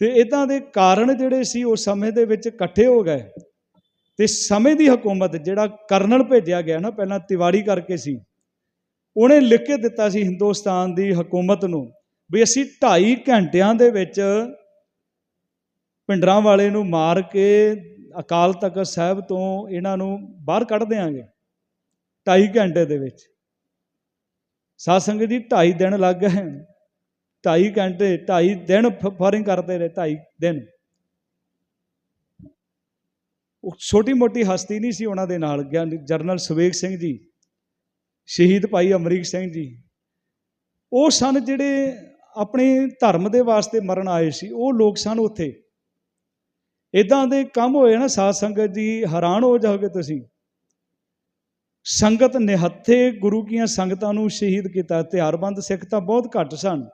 ਤੇ ਇਦਾਂ ਦੇ ਕਾਰਨ ਜਿਹੜੇ ਸੀ ਉਹ ਸਮੇਂ ਦੇ ਵਿੱਚ ਇਕੱਠੇ ਹੋ ਗਏ। ਤੇ ਸਮੇਂ ਦੀ ਹਕੂਮਤ ਜਿਹੜਾ ਕਰਨਲ ਭੇਜਿਆ ਗਿਆ ਨਾ, ਪਹਿਲਾਂ ਤਿਵਾੜੀ ਕਰਕੇ ਸੀ, ਉਹਨੇ ਲਿਖ ਕੇ ਦਿੱਤਾ ਸੀ ਹਿੰਦੁਸਤਾਨ ਦੀ ਹਕੂਮਤ ਨੂੰ ਵੀ ਅਸੀਂ 2.5 ਘੰਟਿਆਂ ਦੇ ਵਿੱਚ ਪਿੰਡਰਾਂ ਵਾਲੇ ਨੂੰ ਮਾਰ ਕੇ ਅਕਾਲ ਤਖਤ ਸਾਹਿਬ ਤੋਂ ਇਹਨਾਂ ਨੂੰ ਬਾਹਰ ਕੱਢ ਦੇਾਂਗੇ 2.5 ਘੰਟੇ ਦੇ ਵਿੱਚ। ਸਾਧ ਸੰਗਤ ਜੀ 2.5 ਦਿਨ ਲੱਗ ਗਏ। ਢਾਈ ਘੰਟੇ, ਢਾਈ ਦਿਨ ਫਾਰਿੰਗ ਕਰਦੇ ਰਹੇ, ਢਾਈ ਦਿਨ। ਉਹ ਛੋਟੀ ਮੋਟੀ ਹਸਤੀ ਨਹੀਂ ਸੀ ਉਹਨਾਂ ਦੇ ਨਾਲ, ਗਿਆਨੀ ਜਰਨਲ ਸੁਵੇਗ ਸਿੰਘ ਜੀ, ਸ਼ਹੀਦ ਭਾਈ ਅਮਰੀਕ ਸਿੰਘ ਜੀ। ਉਹ ਸਨ ਜਿਹੜੇ ਆਪਣੇ ਧਰਮ ਦੇ ਵਾਸਤੇ ਮਰਨ ਆਏ ਸੀ, ਉਹ ਲੋਕ ਸਨ ਉੱਥੇ। ਇਦਾਂ ਦੇ ਕੰਮ ਹੋਏ ਨਾ ਸਾਧ ਸੰਗਤ ਜੀ, ਹੈਰਾਨ ਹੋ ਜਾਓਗੇ ਤੁਸੀਂ। ਸੰਗਤ ਨਿਹੱਥੇ ਗੁਰੂ ਕੀਆਂ ਸੰਗਤਾਂ ਨੂੰ ਸ਼ਹੀਦ ਕੀਤਾ, ਹਥਿਆਰਬੰਦ ਸਿੱਖ ਤਾਂ ਬਹੁਤ ਘੱਟ ਸਨ।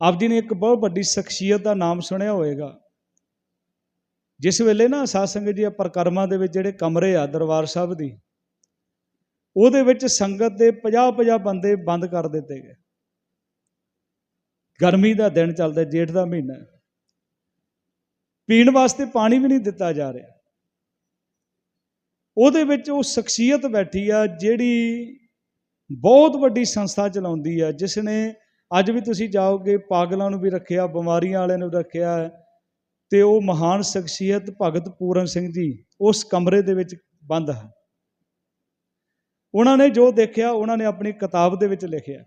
ਆਪ ਜੀ ਨੇ ਇੱਕ ਬਹੁਤ ਵੱਡੀ ਸ਼ਖਸੀਅਤ ਦਾ ਨਾਮ ਸੁਣਿਆ ਹੋਵੇਗਾ। ਜਿਸ ਵੇਲੇ ਨਾ ਸਾਧ ਸੰਗਤ ਜੀ ਪ੍ਰਕਰਮਾਂ ਦੇ ਵਿੱਚ ਜਿਹੜੇ ਕਮਰੇ ਆ ਦਰਬਾਰ ਸਾਹਿਬ ਦੀ, ਉਹਦੇ ਵਿੱਚ ਸੰਗਤ ਦੇ 50-50 ਬੰਦੇ ਬੰਦ ਕਰ ਦਿੱਤੇ ਗਏ। ਗਰਮੀ ਦਾ ਦਿਨ ਚੱਲਦਾ, ਜੇਠ ਦਾ ਮਹੀਨਾ। ਪੀਣ ਵਾਸਤੇ ਪਾਣੀ ਵੀ ਨਹੀਂ ਦਿੱਤਾ ਜਾ ਰਿਹਾ। ਉਹਦੇ ਵਿੱਚ ਉਹ ਸ਼ਖਸੀਅਤ ਬੈਠੀ ਆ ਜਿਹੜੀ ਬਹੁਤ ਵੱਡੀ ਸੰਸਥਾ ਚਲਾਉਂਦੀ ਆ, ਜਿਸ ਨੇ ਅੱਜ ਵੀ ਤੁਸੀਂ ਜਾਓਗੇ, ਪਾਗਲਾਂ ਨੂੰ ਵੀ ਰੱਖਿਆ, ਬਿਮਾਰੀਆਂ ਵਾਲਿਆਂ ਨੂੰ ਰੱਖਿਆ ਤੇ ਉਹ ਮਹਾਨ ਸ਼ਖਸੀਅਤ ਭਗਤ ਪੂਰਨ ਸਿੰਘ ਜੀ ਉਸ ਕਮਰੇ ਦੇ ਵਿੱਚ ਬੰਦ ਹੈ। ਉਹਨਾਂ ਨੇ ਜੋ ਦੇਖਿਆ, ਉਹਨਾਂ ਨੇ ਆਪਣੀ ਕਿਤਾਬ ਦੇ ਵਿੱਚ ਲਿਖਿਆ।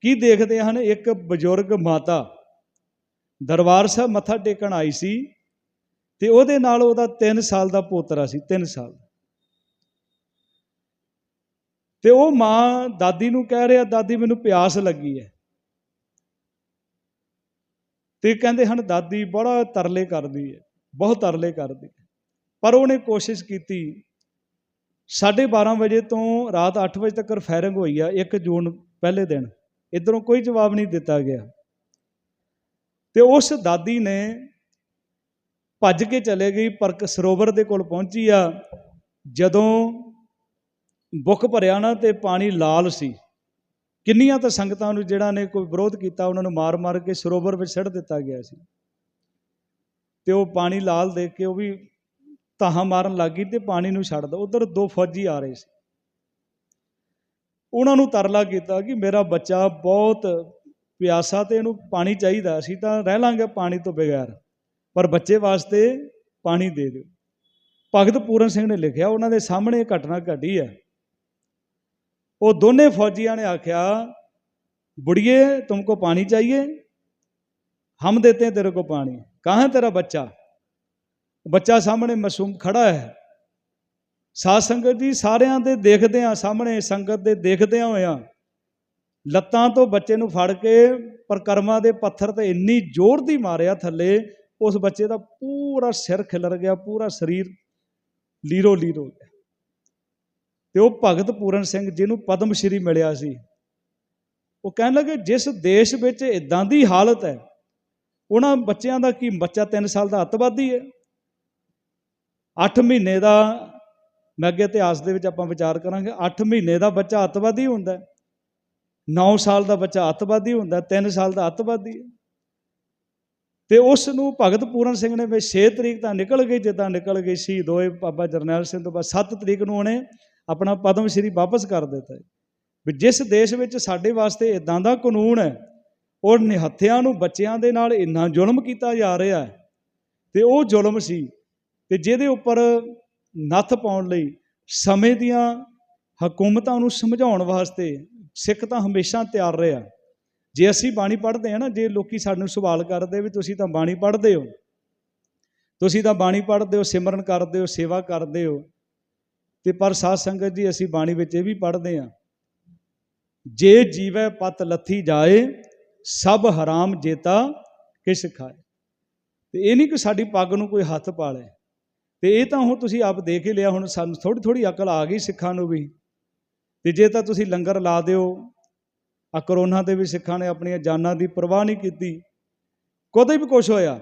ਕੀ ਦੇਖਦੇ ਹਨ? ਇੱਕ ਬਜ਼ੁਰਗ ਮਾਤਾ ਦਰਬਾਰ ਸਾਹਿਬ ਮੱਥਾ ਟੇਕਣ ਆਈ ਸੀ ਤੇ ਉਹਦੇ ਨਾਲ ਉਹਦਾ 3 ਸਾਲ ਦਾ ਪੋਤਰਾ ਸੀ 3 ਸਾਲ। ਤੇ ਉਹ ਮਾਂ ਦਾਦੀ ਨੂੰ ਕਹਿ ਰਿਹਾ, ਦਾਦੀ, ਮੈਨੂੰ ਪਿਆਸ ਲੱਗੀ ਹੈ। ਤੇ ਕਹਿੰਦੇ ਹਨ, ਦਾਦੀ ਬੜਾ ਤਰਲੇ ਕਰਦੀ ਹੈ, ਬਹੁਤ ਤਰਲੇ ਕਰਦੀ ਹੈ। ਪਰ ਉਹਨੇ ਕੋਸ਼ਿਸ਼ ਕੀਤੀ। 12:30 ਵਜੇ ਤੋਂ ਰਾਤ 8 ਵਜੇ ਤੱਕ ਫਾਇਰਿੰਗ ਹੋਈ ਆ 1 ਜੂਨ ਪਹਿਲੇ ਦਿਨ। ਇਧਰੋਂ ਕੋਈ ਜਵਾਬ ਨਹੀਂ ਦਿੱਤਾ ਗਿਆ। ਤੇ ਉਸ ਦਾਦੀ ਨੇ ਭੱਜ ਕੇ ਚਲੇ ਗਈ, ਪਰ ਸਰੋਵਰ ਦੇ ਕੋਲ ਪਹੁੰਚੀ ਆ। ਜਦੋਂ ਬੁੱਕ ਭਰਿਆ ਨਾ ਤੇ ਪਾਣੀ ਲਾਲ ਸੀ। ਕਿੰਨੀਆਂ ਤਾਂ ਸੰਗਤਾਂ ਨੂੰ ਜਿਹੜਾ ਨੇ ਕੋਈ ਵਿਰੋਧ ਕੀਤਾ, ਉਹਨਾਂ ਨੂੰ ਮਾਰ-ਮਾਰ ਕੇ ਸਰੋਵਰ ਵਿੱਚ ਛੱਡ ਦਿੱਤਾ ਗਿਆ ਸੀ। ਤੇ ਉਹ ਪਾਣੀ ਲਾਲ ਦੇਖ ਕੇ ਉਹ ਵੀ ਧਾਹਾਂ ਮਾਰਨ ਲੱਗੀ ਤੇ ਪਾਣੀ ਨੂੰ ਛੱਡ ਦੋ। ਉਧਰ ਦੋ ਫੌਜੀ ਆ ਰਹੇ ਸੀ। ਉਹਨਾਂ ਨੂੰ ਤਰਲਾ ਕੀਤਾ ਕਿ ਮੇਰਾ ਬੱਚਾ ਬਹੁਤ ਪਿਆਸਾ ਤੇ ਇਹਨੂੰ ਪਾਣੀ ਚਾਹੀਦਾ, ਅਸੀਂ ਤਾਂ ਰਹਿ ਲਾਂਗੇ ਪਾਣੀ ਤੋਂ ਬਗੈਰ। ਪਰ ਬੱਚੇ ਵਾਸਤੇ ਪਾਣੀ ਦੇ ਦਿਓ। ਭਗਤ ਪੂਰਨ ਸਿੰਘ ਨੇ ਲਿਖਿਆ, ਉਹਨਾਂ ਦੇ ਸਾਹਮਣੇ ਇਹ ਘਟਨਾ ਘਟੀ ਹੈ। ਉਹ ਦੋਨੇ ਫੌਜੀਆਂ ਨੇ ਆਖਿਆ बुढ़िए तुमको पानी चाहिए हम देते हैं तेरे को पानी कहाँ है तेरा बच्चा ਬੱਚਾ ਸਾਹਮਣੇ ਮਾਸੂਮ ਖੜਾ ਹੈ ਸਾਧ ਸੰਗਤ ਜੀ ਸਾਰਿਆਂ ਦੇ ਦੇਖਦੇ ਆ ਸਾਹਮਣੇ ਸੰਗਤ ਦੇ ਦੇਖਦਿਆਂ ਹੋਇਆਂ ਲੱਤਾਂ ਤੋਂ ਬੱਚੇ ਨੂੰ ਫੜ ਕੇ ਪਰਕਰਮਾਂ ਦੇ ਪੱਥਰ ਤੇ ਇੰਨੀ ਜ਼ੋਰ ਦੀ ਮਾਰਿਆ ਥੱਲੇ ਉਸ ਬੱਚੇ ਦਾ ਪੂਰਾ ਸਿਰ ਖਿਲਰ ਗਿਆ ਪੂਰਾ ਸਰੀਰ ਲੀਰੋ ਲੀਰ ਹੋ ਗਿਆ ਤੇ ਉਹ ਭਗਤ ਪੂਰਨ ਸਿੰਘ ਜਿਹਨੂੰ ਪਦਮ ਸ਼੍ਰੀ ਮਿਲਿਆ ਸੀ। ਉਹ ਕਹਿਣ ਲੱਗੇ, ਜਿਸ ਦੇਸ਼ ਵਿੱਚ ਇਦਾਂ ਦੀ ਹਾਲਤ ਹੈ, ਉਹਨਾਂ ਬੱਚਿਆਂ ਦਾ ਕੀ ਬੱਚਾ 3 ਸਾਲ ਦਾ ਅੱਤਵਾਦੀ ਹੈ? 8 ਮਹੀਨੇ ਦਾ, ਮੈਂ ਅੱਗੇ ਇਤਿਹਾਸ ਦੇ ਵਿੱਚ ਆਪਾਂ ਵਿਚਾਰ ਕਰਾਂਗੇ 8 ਮਹੀਨੇ ਦਾ ਬੱਚਾ ਅੱਤਵਾਦੀ ਹੁੰਦਾ ਹੈ। 9 ਸਾਲ ਦਾ ਬੱਚਾ ਅੱਤਵਾਦੀ ਹੁੰਦਾ ਹੈ 3 ਸਾਲ ਦਾ ਅੱਤਵਾਦੀ ਹੈ। ਤੇ ਉਸ ਨੂੰ ਭਗਤ ਪੂਰਨ ਸਿੰਘ ਨੇ ਵੀ 6 ਤਰੀਕ ਤਾਂ ਨਿਕਲ ਗਈ, ਜਿੱਦਾਂ ਨਿਕਲ ਗਈ ਸ਼ਹੀਦ ਹੋਏ ਬਾਬਾ ਜਰਨੈਲ ਸਿੰਘ ਤੋਂ ਬਾਅਦ 7 ਤਰੀਕ ਨੂੰ ਉਹਨੇ ਆਪਣਾ ਪਦਮ ਸ਼੍ਰੀ ਵਾਪਸ ਕਰ ਦਿੱਤਾ ਹੈ। ਵੀ ਜਿਸ ਦੇਸ਼ ਵਿੱਚ ਸਾਡੇ ਵਾਸਤੇ ਇਦਾਂ ਦਾ ਕਾਨੂੰਨ ਹੈ ਔਰ ਨਿਹੱਥਿਆਂ ਨੂੰ ਬੱਚਿਆਂ ਦੇ ਨਾਲ ਇੰਨਾ ਜ਼ੁਲਮ ਕੀਤਾ ਜਾ ਰਿਹਾ ਹੈ, ਤੇ ਉਹ ਜ਼ੁਲਮ ਸੀ, ਤੇ ਜਿਹਦੇ ਉੱਪਰ ਨੱਥ ਪਾਉਣ ਲਈ ਸਮੇਂ ਦੀਆਂ ਹਕੂਮਤਾਂ ਨੂੰ ਸਮਝਾਉਣ ਵਾਸਤੇ ਸਿੱਖ ਤਾਂ ਹਮੇਸ਼ਾ ਤਿਆਰ ਰਿਹਾ ਜੇ ਅਸੀਂ ਬਾਣੀ ਪੜ੍ਹਦੇ ਹਾਂ ਨਾ, ਜੇ ਲੋਕੀ ਸਾਨੂੰ ਸਵਾਲ ਕਰਦੇ ਵੀ ਤੁਸੀਂ ਤਾਂ ਬਾਣੀ ਪੜ੍ਹਦੇ ਹੋ, ਤੁਸੀਂ ਤਾਂ ਬਾਣੀ ਪੜ੍ਹਦੇ ਹੋ, ਸਿਮਰਨ ਕਰਦੇ ਹੋ, ਸੇਵਾ ਕਰਦੇ ਹੋ ਤੇ ਪਰ ਸਾਧ ਸੰਗਤ ਜੀ, ਅਸੀਂ ਬਾਣੀ ਵਿੱਚ ਇਹ ਵੀ ਪੜ੍ਹਦੇ ਹਾਂ, ਜੇ ਜੀਵੈ ਪਤ ਲੱਥੀ ਜਾਏ, ਸਭ ਹਰਾਮ ਜੇਤਾ ਕਿਛ ਖਾਏ। ਤੇ ਇਹ ਨਹੀਂ ਕਿ ਸਾਡੀ ਪੱਗ ਨੂੰ ਕੋਈ ਹੱਥ ਪਾ ਲੇ ਤੇ ਇਹ ਤਾਂ ਹੁਣ ਤੁਸੀਂ ਆਪ ਦੇਖ ਹੀ ਲਿਆ, ਹੁਣ ਸਾਨੂੰ ਥੋੜੀ ਥੋੜੀ ਅਕਲ ਆ ਗਈ ਸਿੱਖਾਂ ਨੂੰ ਵੀ। ਤੇ ਜੇ ਤਾਂ ਤੁਸੀਂ ਲੰਗਰ ਲਾ ਦਿਓ ਆ ਕਰੋਨਾ ਦੇ ਵੀ ਸਿੱਖਾਂ ਨੇ ਆਪਣੀਆਂ ਜਾਨਾਂ ਦੀ ਪਰਵਾਹ ਨਹੀਂ ਕੀਤੀ। ਕਦੇ ਵੀ ਕੁਛ ਹੋਇਆ,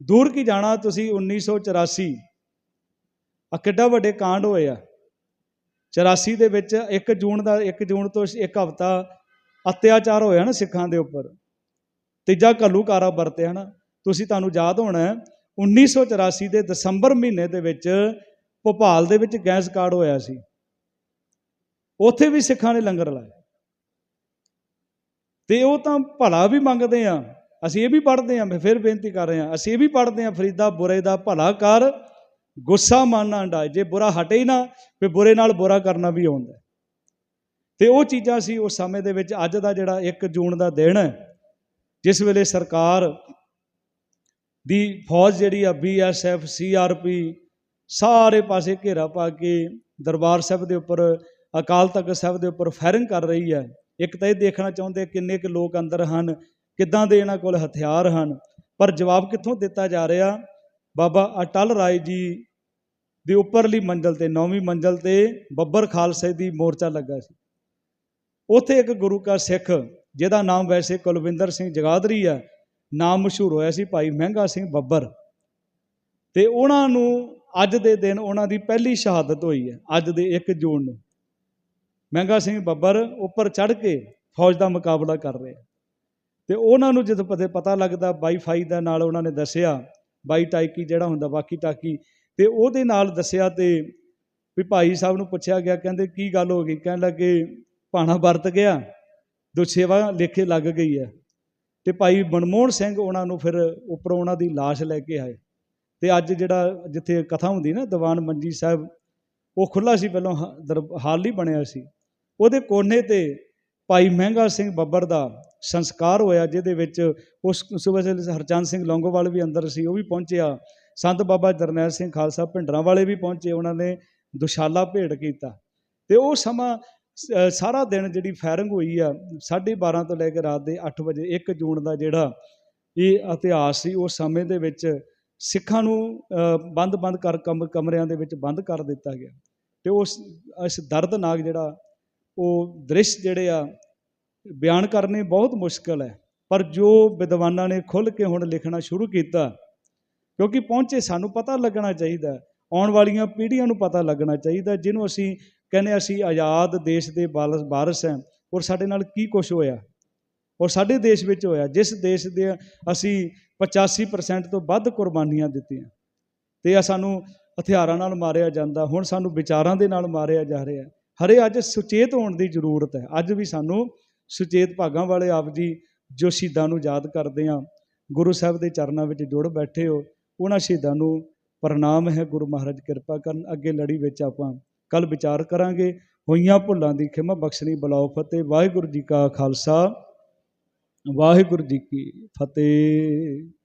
ਦੂਰ ਕੀ ਜਾਣਾ ਤੁਸੀਂ 1984 ਆ ਕਿੱਡਾ ਵੱਡੇ ਕਾਂਡ ਹੋਏ ਆ। 84 ਦੇ ਵਿੱਚ 1 ਜੂਨ ਦਾ 1 ਜੂਨ ਤੋਂ ਇੱਕ ਹਫ਼ਤਾ ਅਤਿਆਚਾਰ ਹੋਇਆ ਨਾ ਸਿੱਖਾਂ ਦੇ ਉੱਪਰ। ਤੀਜਾ ਘੱਲੂਕਾਰਾ ਵਰਤਿਆ ਨਾ ਤੁਸੀਂ ਤੁਹਾਨੂੰ ਯਾਦ ਹੋਣਾ ਹੈ, 1984 ਦੇ ਦਸੰਬਰ ਮਹੀਨੇ ਦੇ ਵਿੱਚ ਭੋਪਾਲ ਦੇ ਵਿੱਚ ਗੈਸ ਕਾਰਡ ਹੋਇਆ ਸੀ। ਉੱਥੇ ਵੀ ਸਿੱਖਾਂ ਨੇ ਲੰਗਰ ਲਾਇਆ। ਤੇ ਉਹ ਤਾਂ ਭਲਾ ਵੀ ਮੰਗਦੇ ਆ। ਅਸੀਂ ਇਹ ਵੀ ਪੜ੍ਹਦੇ ਆ ਮੈਂ ਫਿਰ ਬੇਨਤੀ ਕਰ ਰਿਹਾ ਅਸੀਂ ਇਹ ਵੀ ਪੜ੍ਹਦੇ ਆ ਫਰੀਦਾ ਬੁਰੇ ਦਾ ਭਲਾ ਕਰ ਗੁੱਸਾ ਮਨ ਨਾ ਹੰਡਾਏ ਜੇ ਬੁਰਾ ਹਟੇ ਹੀ ਨਾ, ਫਿਰ ਬੁਰੇ ਨਾਲ ਬੁਰਾ ਕਰਨਾ ਵੀ ਆਉਂਦਾ ਹੈ। ਤੇ ਉਹ ਚੀਜ਼ਾਂ ਸੀ ਉਸ ਸਮੇਂ ਦੇ ਵਿੱਚ ਅੱਜ ਦਾ ਜਿਹੜਾ 1 ਜੂਨ ਦਾ ਦਿਨ ਹੈ, ਜਿਸ ਵੇਲੇ ਸਰਕਾਰ ਦੀ ਫੌਜ ਜਿਹੜੀ ਆ ਬੀਐਸਐਫ ਸੀਆਰਪੀ ਸਾਰੇ ਪਾਸੇ ਘੇਰਾ ਪਾ ਕੇ ਦਰਬਾਰ ਸਾਹਿਬ ਦੇ ਉੱਪਰ, ਅਕਾਲ ਤਖਤ ਸਾਹਿਬ ਦੇ ਉੱਪਰ ਫਾਇਰਿੰਗ ਕਰ ਰਹੀ ਹੈ। ਇੱਕ ਤਾਂ ਇਹ ਦੇਖਣਾ ਚਾਹੁੰਦੇ ਕਿੰਨੇ ਕੁ ਲੋਕ ਅੰਦਰ ਹਨ, ਕਿੱਦਾਂ ਦੇ ਇਹਨਾਂ ਕੋਲ ਹਥਿਆਰ ਹਨ, ਪਰ ਜਵਾਬ ਕਿੱਥੋਂ ਦਿੱਤਾ ਜਾ ਰਿਹਾ? ਬਾਬਾ ਅਟਲ ਰਾਏ ਜੀ ਦੀ ਉੱਪਰਲੀ ਮੰਜ਼ਲ ਤੇ, ਨੌਵੀਂ ਮੰਜ਼ਲ ਤੇ ਬੱਬਰ ਖਾਲਸੇ ਦੀ ਮੋਰਚਾ ਲੱਗਾ ਸੀ। ਉੱਥੇ ਇੱਕ ਗੁਰੂ ਕਾ ਸਿੱਖ, ਜਿਹਦਾ ਨਾਮ ਵੈਸੇ ਕੁਲਵਿੰਦਰ ਸਿੰਘ ਜਗਾਦਰੀ ਹੈ ਨਾਮ ਮਸ਼ਹੂਰ ਹੋਇਆ ਸੀ ਭਾਈ ਮਹਿੰਗਾ ਸਿੰਘ ਬੱਬਰ। ਤੇ ਉਹਨਾਂ ਨੂੰ ਅੱਜ ਦੇ ਦਿਨ ਉਹਨਾਂ ਦੀ ਪਹਿਲੀ ਸ਼ਹਾਦਤ ਹੋਈ ਹੈ, ਅੱਜ ਦੇ 1 ਜੂਨ ਨੂੰ। ਮਹਿੰਗਾ ਸਿੰਘ ਬੱਬਰ ਉੱਪਰ ਚੜ੍ਹ ਕੇ ਫੌਜ ਦਾ ਮੁਕਾਬਲਾ ਕਰ ਰਹੇ। ਤੇ ਉਹਨਾਂ ਨੂੰ ਜਦੋਂ ਪਤੇ ਪਤਾ ਲੱਗਦਾ ਵਾਈਫਾਈ ਦਾ ਨਾਲ ਉਹਨਾਂ ਨੇ ਦੱਸਿਆ ਬਾਈ ਟਾਈਕੀ ਜਿਹੜਾ ਹੁੰਦਾ, ਬਾਕੀ ਟਾਕੀ ਤੇ ਉਹਦੇ ਨਾਲ ਦੱਸਿਆ ਤੇ ਵੀ ਭਾਈ ਸਾਹਿਬ ਨੂੰ ਪੁੱਛਿਆ ਗਿਆ, ਕਹਿੰਦੇ ਕੀ ਗੱਲ ਹੋ ਗਈ? ਕਹਿਣ ਲੱਗੇ, ਭਾਣਾ ਵਰਤ ਗਿਆ ਦੋ ਸੇਵਾ ਲੇਖੇ ਲੱਗ ਗਈ ਹੈ। ਤੇ ਭਾਈ ਮਨਮੋਹਨ ਸਿੰਘ ਉਹਨਾਂ ਨੂੰ ਫਿਰ ਉੱਪਰੋਂ ਉਹਨਾਂ ਦੀ ਲਾਸ਼ ਲੈ ਕੇ ਆਏ। ਤੇ ਅੱਜ ਜਿਹੜਾ ਜਿੱਥੇ ਕਥਾ ਹੁੰਦੀ ਨਾ, ਦੀਵਾਨ ਮੰਜੀ ਸਾਹਿਬ, ਉਹ ਖੁੱਲਾ ਸੀ ਪਹਿਲਾਂ, ਹ- ਦਰ- ਹਾਲ ਹੀ ਬਣਿਆ ਸੀ। ਉਹਦੇ ਕੋਨੇ ਤੇ ਭਾਈ ਮਹਿੰਗਾ ਸਿੰਘ ਬੱਬਰ ਦਾ ਸੰਸਕਾਰ ਹੋਇਆ ਜਿਹਦੇ ਵਿੱਚ ਉਸ ਉਸ ਵੇਲੇ ਹਰਚੰਦ ਸਿੰਘ ਲੌਂਗੋਵਾਲ ਵੀ ਅੰਦਰ ਸੀ, ਉਹ ਵੀ ਪਹੁੰਚਿਆ। ਸੰਤ ਬਾਬਾ ਜਰਨੈਲ ਸਿੰਘ ਖਾਲਸਾ ਭਿੰਡਰਾਂ ਵਾਲੇ ਵੀ ਪਹੁੰਚੇ, ਉਹਨਾਂ ਨੇ ਦੁਸ਼ਾਲਾ ਭੇਟ ਕੀਤਾ। ਤੇ ਉਹ ਸਮਾਂ ਸਾਰਾ ਦਿਨ ਜਿਹੜੀ ਫਾਇਰਿੰਗ ਹੋਈ ਆ 12:30 ਤੋਂ ਲੈ ਕੇ ਰਾਤ ਦੇ 8 ਵਜੇ 1 ਜੂਨ ਦਾ ਜਿਹੜਾ ਇਹ ਇਤਿਹਾਸ ਸੀ, ਉਸ ਸਮੇਂ ਦੇ ਵਿੱਚ ਸਿੱਖਾਂ ਨੂੰ ਬੰਦ-ਬੰਦ ਕਰ ਕਮ, ਕਮਰਿਆਂ ਦੇ ਵਿੱਚ ਬੰਦ ਕਰ ਦਿੱਤਾ ਗਿਆ। ਤੇ ਉਸ, ਇਸ ਦਰਦਨਾਕ ਜਿਹੜਾ ਉਹ ਦ੍ਰਿਸ਼ ਜਿਹੜੇ ਆ ਬਿਆਨ ਕਰਨੇ ਬਹੁਤ ਮੁਸ਼ਕਲ ਹੈ। ਪਰ ਜੋ ਵਿਦਵਾਨਾਂ ਨੇ ਖੁੱਲ੍ਹ ਕੇ ਹੁਣ ਲਿਖਣਾ ਸ਼ੁਰੂ ਕੀਤਾ, ਕਿਉਂਕਿ ਪਹੁੰਚੇ ਸਾਨੂੰ ਪਤਾ ਲੱਗਣਾ ਚਾਹੀਦਾ ਆਉਣ ਵਾਲੀਆਂ ਪੀੜ੍ਹੀਆਂ ਨੂੰ ਪਤਾ ਲੱਗਣਾ ਚਾਹੀਦਾ ਜਿਹਨੂੰ ਅਸੀਂ ਕਹਿੰਦੇ ਅਸੀਂ ਆਜ਼ਾਦ ਦੇਸ਼ ਦੇ ਵਾਰਸ ਵਾਰਸ ਹਾਂ ਔਰ ਸਾਡੇ ਨਾਲ ਕੀ ਕੁਝ ਹੋਇਆ? ਔਰ ਸਾਡੇ ਦੇਸ਼ ਵਿੱਚ ਹੋਇਆ, ਜਿਸ ਦੇਸ਼ ਦੇ ਅਸੀਂ 85% ਤੋਂ ਵੱਧ ਕੁਰਬਾਨੀਆਂ ਦਿੱਤੀਆਂ। ਤੇ ਆ ਸਾਨੂੰ ਹਥਿਆਰਾਂ ਨਾਲ ਮਾਰਿਆ ਜਾਂਦਾ, ਹੁਣ ਸਾਨੂੰ ਵਿਚਾਰਾਂ ਦੇ ਨਾਲ ਮਾਰਿਆ ਜਾ ਰਿਹਾ ਹਰੇ, ਅੱਜ ਸੁਚੇਤ ਹੋਣ ਦੀ ਜ਼ਰੂਰਤ ਹੈ। ਅੱਜ ਵੀ ਸਾਨੂੰ ਸੁਚੇਤ ਭਾਗਾਂ ਵਾਲੇ ਆਪ ਜੀ ਜੋ ਸ਼ਹੀਦਾਂ ਨੂੰ ਯਾਦ ਕਰਦੇ ਆ ਗੁਰੂ ਸਾਹਿਬ ਦੇ ਚਰਨਾਂ ਵਿੱਚ ਜੁੜ ਬੈਠੇ ਹੋ, ਉਹਨਾਂ ਸ਼ਹੀਦਾਂ ਨੂੰ ਪ੍ਰਣਾਮ ਹੈ, ਗੁਰੂ ਮਹਾਰਾਜ ਕਿਰਪਾ ਕਰਨ, ਅੱਗੇ ਲੜੀ ਵਿੱਚ ਆਪਾਂ ਕੱਲ ਵਿਚਾਰ ਕਰਾਂਗੇ। ਹੋਈਆਂ ਭੁੱਲਾਂ ਦੀ ਖਿਮਾ ਬਖਸ਼ਣੀ, ਬਲਾਓ ਫਤਿਹ, ਵਾਹਿਗੁਰੂ ਜੀ ਕਾ ਖਾਲਸਾ, ਵਾਹਿਗੁਰੂ ਜੀ ਕੀ ਫਤਿਹ।